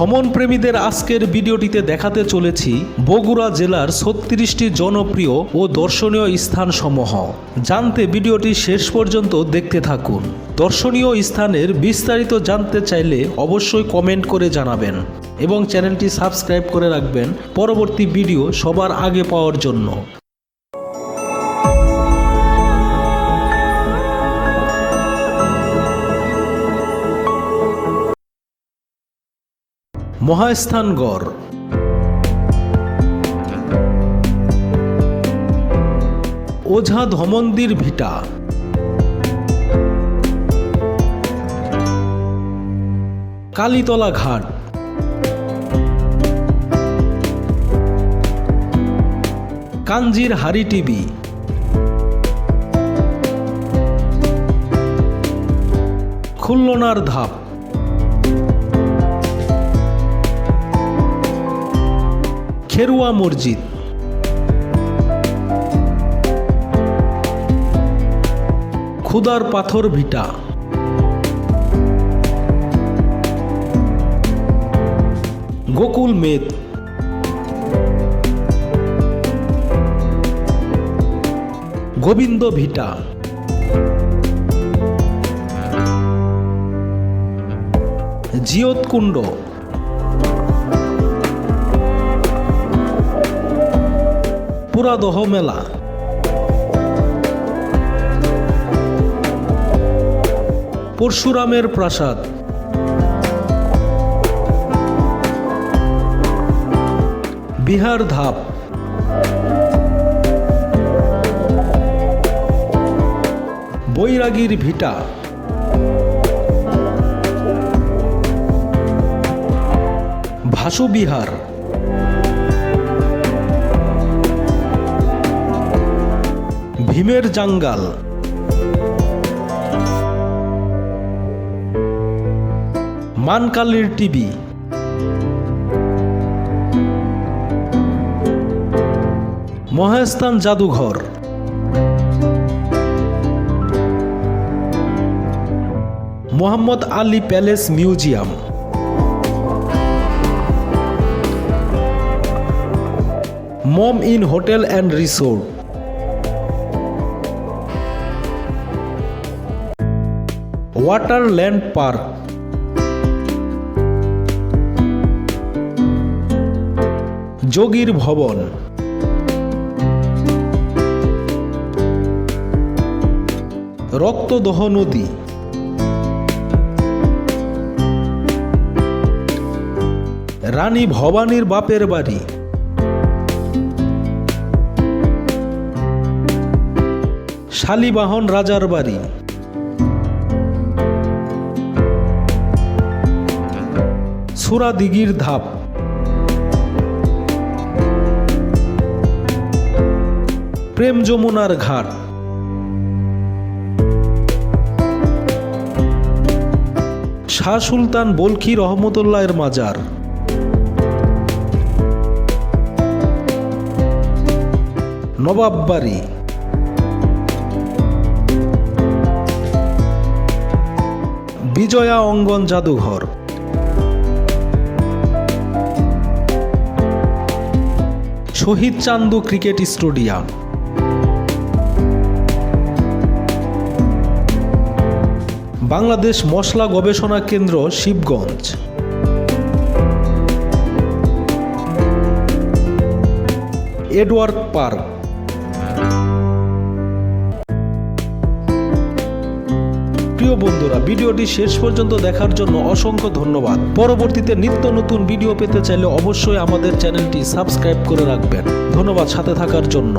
ভ্রমণ প্রেমীদের আজকের ভিডিওটিতে দেখাতে চলেছি বগুড়া জেলার ছত্রিশটি জনপ্রিয় ও দর্শনীয় স্থান সমূহ জানতে ভিডিওটি শেষ পর্যন্ত দেখতে থাকুন। দর্শনীয় স্থানের বিস্তারিত জানতে চাইলে অবশ্যই কমেন্ট করে জানাবেন এবং চ্যানেলটি সাবস্ক্রাইব করে রাখবেন পরবর্তী ভিডিও সবার আগে পাওয়ার জন্য। মহাস্থানগড় ওঝা ধমন্দির ভিটা। কালীতলা ঘাট। কাঞ্জির হারি টিভি খুল্লনার ধাপ। খেরুয়া মসজিদ। খুদার পাথর ভিটা। গোকুল মেদ। গোবিন্দ ভিটা। জিয়তকুণ্ড। পুরাদহ মেলা পরশুরামের প্রাসাদ বিহার ধাপ বৈরাগীর ভিটা ভাসু ভীমের জাঙ্গাল। মানকালির টিভি। মহাস্থান জাদুঘর। Mohammad Ali palace museum. Mom Inn hotel and resort. Waterland park যোগীর ভবন রক্তদহ নদী রানী ভবানীর বাপের বাড়ি শালিবাহন রাজার বাড়ি সুরা দিঘির ধাপ। প্রেম যমুনার ঘাট। শাহ সুলতান বলখি রহমতুল্লাহের মাজার। নবাববাড়ি বিজয়া অঙ্গন জাদুঘর। Shaheed Chandu cricket stadium. Bangladesh মশলা গবেষণা কেন্দ্র শিবগঞ্জ। Edward park. প্রিয় বন্ধুরা, ভিডিওটি শেষ পর্যন্ত দেখার জন্য অসংখ্য ধন্যবাদ। পরবর্তীতে নিত্য নতুন ভিডিও পেতে চাইলে অবশ্যই আমাদের চ্যানেলটি সাবস্ক্রাইব করে রাখবেন। ধন্যবাদ সাথে থাকার জন্য।